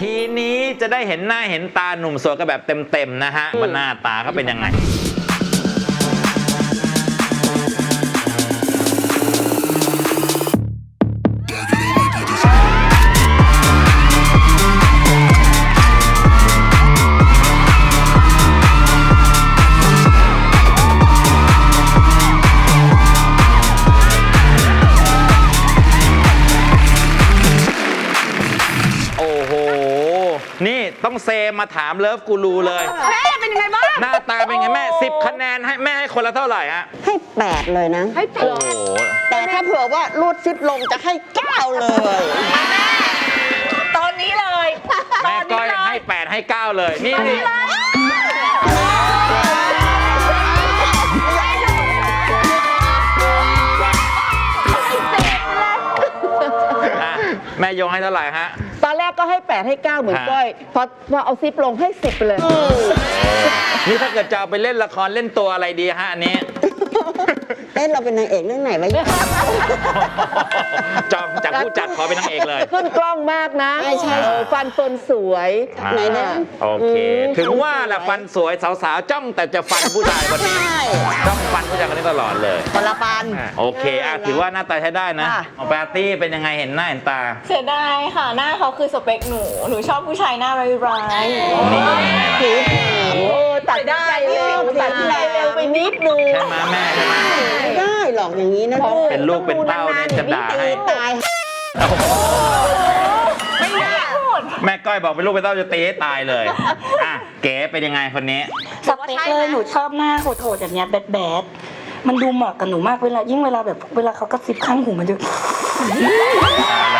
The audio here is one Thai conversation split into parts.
ทีนี้จะได้เห็นหน้าเห็นตาหนุ่มโสดกันแบบเต็มๆนะฮะว่าหน้าตาเขาเป็นยังไง นี่ต้องเซมาถามเลิฟกูรูเลย แม่เป็นยังไงบ้าง หน้าตาเป็นไงแม่สิบคะแนนให้แม่ให้คนละเท่าไหร่ฮะให้แปดเลยนะ ให้แปโอ้ดโหแต่ถ้าเผื่อว่ารูดซิปลงจะให้เก้าเลย ตอนนี้เลย ตแม่อนก้นี้อยเลยให้แปดให้เก้าเลยนี่นี่อะแม่โยงให้เท่าไหร่ฮะ ตอนแรกก็ให้แปดให้เก้าเหมือนฮะก้อย พอพอเอาซิปลงให้สิบเลย นี่ถ้าเกิดจะเอาไปเล่นละครเล่นตัวอะไรดีฮะอันนี้เอ๊ะเราเป็นนางเอกเรื่องไหนวะจองจากผู้จัดขอเป็นนางเอกเลย ขึ้นกล้องมากนะใช่ใช่ เออฟันเฟิร์นสวย ไหนนะโอเคอืมถึงว่าแหละฟันสวยสาวๆ จ้องแต่จะฟันผู้ชายคนนี้ ใช่จ้องฟันผู้ชายคนนี้ตลอดเลยคนละปันโอเคอะถือว่าหน้าตาใช้ได้นะค่ะ ของปาร์ตี้เป็นยังไงเห็นหน้าเห็นตา เสียดายค่ะ หน้าเขาคือสเปคหนู หนูชอบผู้ชายหน้าร้ายนี่ไงล่ะผิวขาวโอ้ตัดใจ เร็วตัดใจเร็วไปนิดนึง ใช่ไหมแม่ใช่ไหมไม่ได้หรอกอย่างนี้นะลูกเป็นลูกเป็นเต้าเนี่ยจะด่าให้ ตายไม่น่าพูดแม่ก้อยบอกเป็นลูกเป็นเต้าจะตีให้ตายเลย อะเก๋เป็นยังไงคนนี้ สเปคเลยหนูชอบหน้าโหดๆแบบเนี้ยแบดแบดๆมันดูเหมาะกับหนูมากเวลายิ่งเวลาแบบเวลาเขากระซิบข้างหูมันจะ ตายแล้ว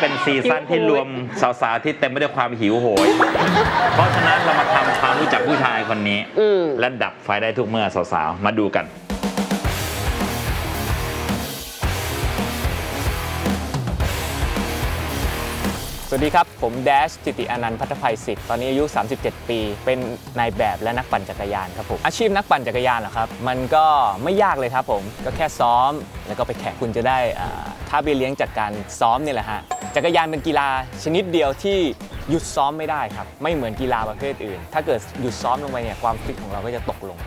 เป็นซีซั่นที่รวมสาวๆที่เต็มไปด้วยความหิวโหย เพราะฉะนั้นเรามาทำความรู้จักผู้ชายคนนี้ อืม และดับไฟได้ทุกเมื่อสาวๆ มาดูกัน สวัสดีครับ ผมแดชจิติอนันต์พัฒภัยศิษย์ตอนนี้อายุ 37 ปี เป็นนายแบบและนักปั่นจักรยานครับผม อาชีพนักปั่นจักรยานเหรอครับ มันก็ไม่ยากเลยครับผม ก็แค่ซ้อม แล้วก็ไปแข่งคุณจะได้อ่าค่าเบี้ยเลี้ยงจากการซ้อมนี่แหละฮะ จักรยานเป็นกีฬาชนิดเดียวที่หยุดซ้อมไม่ได้ครับ ไม่เหมือนกีฬาประเภทอื่น ถ้าเกิดหยุดซ้อมลงไปเนี่ยความฟิตของเราก็จะตกลง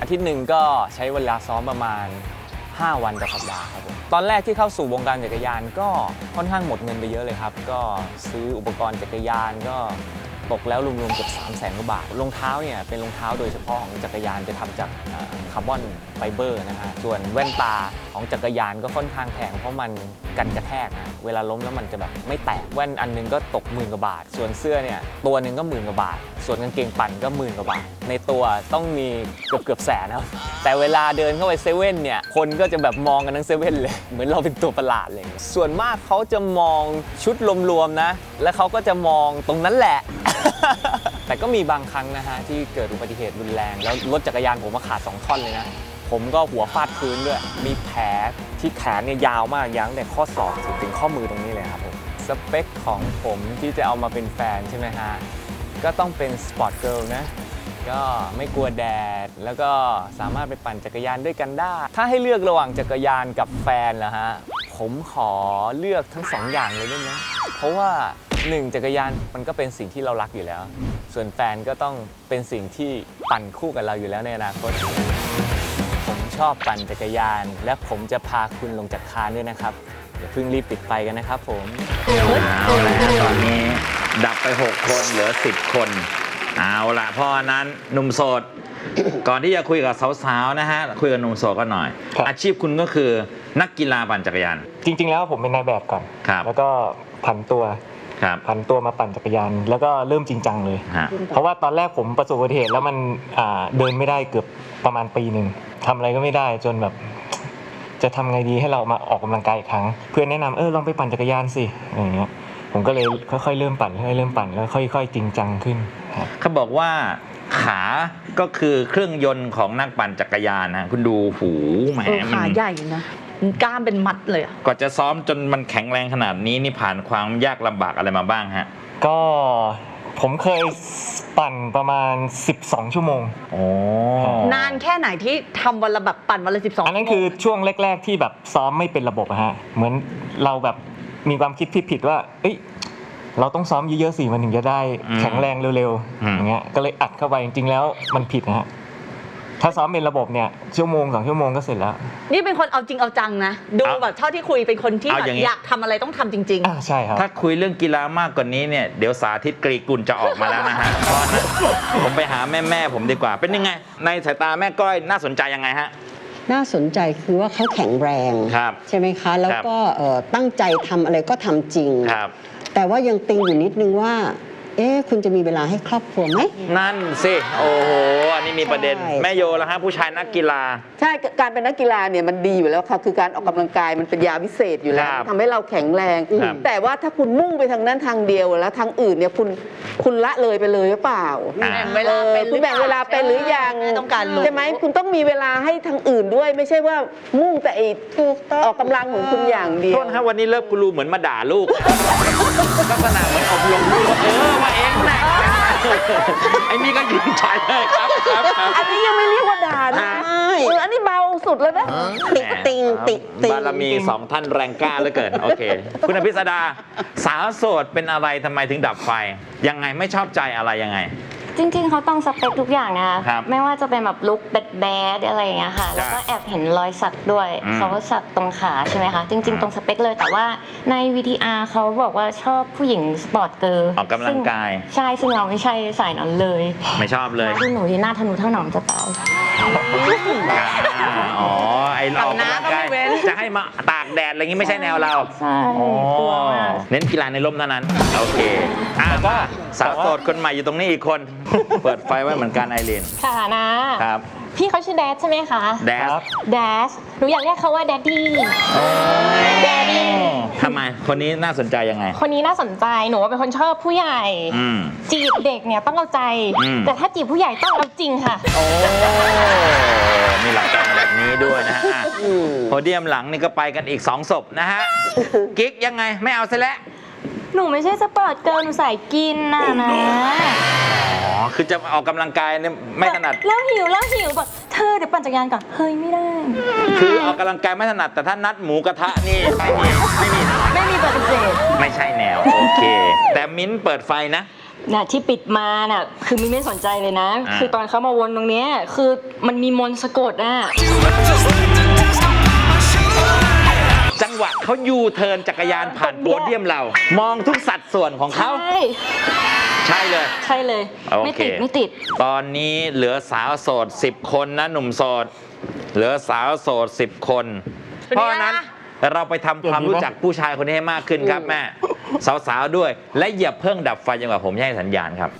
อาทิตย์หนึ่งก็ใช้เวลาซ้อมประมาณ 5 วันต่อสัปดาห์ครับผม ตอนแรกที่เข้าสู่วงการจักรยานก็ค่อนข้างหมดเงินไปเยอะเลยครับ ก็ซื้ออุปกรณ์จักรยานก็ ตกแล้วรวมๆเกือบ3 0 0แสนกว่าบาทรองเท้าเนี่ยเป็นรองเท้าโดยเฉพาะของจักรยานจะทำจากคาร์บอนไฟเบอร์นะฮะส่วนแว่นตาของจักรยานก็ค่อนข้างแพงเพราะมันกันกระแทกนะเวลาล้มแล้วมันจะแบบไม่แตกแว่นอันหนึงก็ตกหมื่นกว่าบาท ส่วนเสื้อเนี่ยตัวหนึ่งก็หมื่นกว่าบาท ส่วนกางเกงปั่นก็หมื่นกว่าบาท ในตัวต้องมีเกือบเกือบแสนนะครับแต่เวลาเดินเข้าไปเซเว่นเนี่ยคนก็จะแบบมองกันทั้งเซเว่นเลยเหมือนเราเป็นตัวประหลาดเลยส่วนมากเขาจะมองชุดรวมๆนะ แล้วเขาก็จะมองตรงนั้นแหละ แต่ก็มีบางครั้งนะฮะที่เกิดอุบัติเหตุรุนแรง แล้วรถจักรยานผมมาขาดสองท่อนเลยนะ ผมก็หัวฟาดพื้นด้วย มีแผลที่แขนเนี่ยยาวมากยั้งแต่ข้อศอกถึงข้อมือตรงนี้เลยครับผมสเปคของผมที่จะเอามาเป็นแฟนใช่ไหมฮะ ก็ต้องเป็นสปอร์ตเกิลนะ ก็ไม่กลัวแดด แล้วก็สามารถไปปั่นจักรยานด้วยกันได้ ถ้าให้เลือกระหว่างจักรยานกับแฟนล่ะฮะ ผมขอเลือกทั้งสองอย่างเลยได้ไหมเพราะว่า หนึ่งจักรยานมันก็เป็นสิ่งที่เรารักอยู่แล้ว ส่วนแฟนก็ต้องเป็นสิ่งที่ปั่นคู่กับเราอยู่แล้วในอนาคต ผมชอบปั่นจักรยาน และผมจะพาคุณลงจากคานด้วยนะครับอย่าเพิ่งรีบปิดไฟกันนะครับผมเอาละตอนนี้ดับไป 6 คนเหลือ 10 คน เอาละเพราะฉะนั้นหนุ่มโสด ก่อนที่จะคุยกับสาวๆนะฮะคุยกับหนุ่มโสดก็หน่อย ครับ อาชีพคุณก็คือนักกีฬาปั่นจักรยาน จริง ๆ แล้วผมเป็นนายแบบก่อน ครับ แล้วก็ผันตัว ครับผันตัวมาปั่นจักรยาน แล้วก็เริ่มจริงจังเลย ฮะ เพราะว่าตอนแรกผมประสบอุบัติเหตุแล้วมันอ่าเดินไม่ได้เกือบประมาณปีหนึ่งทำอะไรก็ไม่ได้จนแบบ จะทำไงดีให้เรามาออกกำลังกายอีกครั้ง เพื่อนแนะนำเออลองไปปั่นจักรยานสิอะไรอย่างเงี้ยผมก็เลยค่อยๆเริ่มปั่นค่อยๆเริ่มปั่นแล้วค่อยๆจริงจังขึ้นครับ เขาบอกว่าขาก็คือเครื่องยนต์ของนักปั่นจักรยานนะคุณดูหูแหมเออมัขานใหญ่นะมัน กล้ามเป็นมัดเลยอะกว่าจะซ้อมจนมันแข็งแรงขนาดนี้นี่ผ่านความยากลำบากอะไรมาบ้างฮะ ก็ผมเคยปั่นประมาณ 12 ชั่วโมง โอ้ นานแค่ไหนที่ทำวันละแบบปั่นวันละสิบสองอันนั้นคือช่วงแรก ๆ ที่แบบซ้อมไม่เป็นระบบอะฮะ เหมือนเราแบบมีความคิดผิดๆว่า เอ้ย เราต้องซ้อมเยอะๆสิมันถึงจะได้อืมแข็งแรงเร็วอืมๆอย่างเงี้ย ก็เลยอัดเข้าไปจริงๆแล้วมันผิดนะฮะ ถ้าซ้อมเป็นระบบเนี่ยชั่วโมงสองชั่วโมงก็เสร็จแล้ว นี่เป็นคนเอาจริงเอาจังนะ ดูเอาแบบเท่าที่คุยเป็นคนที่เอาแบบอย่างงี้ อยากทำอะไรต้องทำจริง อ่าใช่ครับ ถ้าคุยเรื่องกีฬามากกว่านี้เนี่ยเดี๋ยวสาธิตกรีกุลจะออกมาแล้วนะฮะ เพราะฉะนั้นผมไปหาแม่แม่ๆผมดีกว่า เป็นยังไง ในสายตาแม่ก้อยน่าสนใจยังไงฮะ น่าสนใจคือว่าเขาแข็งแรง ครับใช่ไหมคะ แล้วก็เอ่อตั้งใจทำอะไรก็ทำจริง ครับแต่ว่ายังติงอยู่นิดนึงว่า เอ๊ะคุณจะมีเวลาให้ครอบครัวไหม นั่นสิ โอ้โห อันนี้มีประเด็น ใช่ แม่โยแล้วฮะผู้ชายนักกีฬา ใช่การเป็นนักกีฬาเนี่ยมันดีอยู่แล้วค่ะ คือการออกกำลังกายมันเป็นยาวิเศษอยู่แล้วครับทำให้เราแข็งแรง ครับแต่ว่าถ้าคุณมุ่งไปทางนั้นทางเดียวแล้วทางอื่นเนี่ยคุณคุณละเลยไปเลยหรือเปล่าอ่า แบ่งเวลาเป็นหรือคุณแบ่งเวลาเป็นหรือยังแม่ต้องการรู้ ใช่ไหมคุณต้องมีเวลาให้ทางอื่นด้วย ไม่ใช่ว่ามุ่งแต่ไอ้ถูกต้อง ออกกำลังของคุณอย่างเดียโทว ษนะฮะวันนี้เลิฟกูรูเหมือนมาด่าลูก ลักษณะเหมือนอบรมลูกว่าเออมาเองแหละไอ้นี่ก็ยิงฉายเลยครับครับครับ อันนี้ยังไม่เรียกว่าด่านะอ่าเอออันนี้เบาสุดแล้วนะ ติติงติติง บารมีสองท่านแรงกล้าเหลือเกิน โอเค คุณอภิสดา สาวโสดเป็นอะไรทำไมถึงดับไฟ ยังไงไม่ชอบใจอะไรยังไง จริง ๆเขาต้องสเปคทุกอย่างนะคะครับไม่ว่าจะเป็นแบบลุคแบดแบดอะไรอย่างเงี้ยค่ะแล้วก็แอบเห็นรอยสักด้วยอืมเขาสักตรงขาใช่ไหมคะ จริง ๆ ตรงสเปคเลยแต่ว่าใน VTR เขาบอกว่าชอบผู้หญิงสปอร์ตเกิร์ลออกกำลังกาย ซึ่งใช่ซึ่งเราไม่ใช่สายนั้นเลยไม่ชอบเลย ดูหนูที่หน้าทะนุถนอมจะตาย อ่าอ๋อไอ้เราออกกับน้ากำลังกายก็ไม่เว้นจะให้มาตากแดดอะไรอย่างงี้ไม่ใช่แนวเราใช่อ๋อกลัวมาก เน้นกีฬาในร่มเท่านั้น โอเคอะมาสาวโสดคนใหม่อยู่ตรงนี้อีกคน เปิดไฟไว้เหมือนกันไอรีนค่ะนะ ครับ พี่เขาชื่อแดดใช่ไหมคะ แดด แดชหนูอยากเรียกเขาว่าแดดดี้ แดดดี้ ทำไม คนนี้น่าสนใจยังไง คนนี้น่าสนใจหนูว่าเป็นคนชอบผู้ใหญ่ อืม จีบเด็กเนี่ยต้องเอาใจ อืม แต่ถ้าจีบผู้ใหญ่ต้องเอาจริงค่ะ โอ้ มีหลักการแบบนี้ด้วยนะฮะอะโพเดียมหลังนี่ก็ไปกันอีกสองศพนะฮะ กิ๊กยังไงไม่เอาซะแล้วหนูไม่ใช่สปอร์ตเกิร์ลหนูสายกินน่ะนะอ๋อ คือจะออกกำลังกายเนี่ยไม่ถนัด แล้วหิวแล้วหิวแบบเธอเดี๋ยวปั่นจักรยานก่อนเฮ้ยไม่ได้ คือออกกำลังกายไม่ถนัดแต่ถ้านัดหมูกระทะนี่ไม่มีไม่มีไม่มี ปฏิเสธไม่ใช่แนว โอเค แต่มิ้นท์เปิดไฟนะ น่ะที่ปิดมาน่ะคือมินไม่สนใจเลยนะ อ่า คือตอนเขามาวนตรงเนี้ยคือมันมีมนต์สะกดอะจังหวะเขายูเทิร์นจักรยานผ่านโพเดียมเรา มองทุกสัดส่วนของเขาใช่ใช่เลย ใช่เลย โอเคไม่ติดไม่ติด ตอนนี้เหลือสาวโสด 10 คนนะหนุ่มโสด เหลือสาวโสด 10 คนเพราะฉะนั้น เราไปทำความรู้จักผู้ชายคนนี้ให้มากขึ้นครับแม่สาวๆด้วย และอย่าเพิ่งดับไฟจนกว่าผมจะให้สัญญาณครับ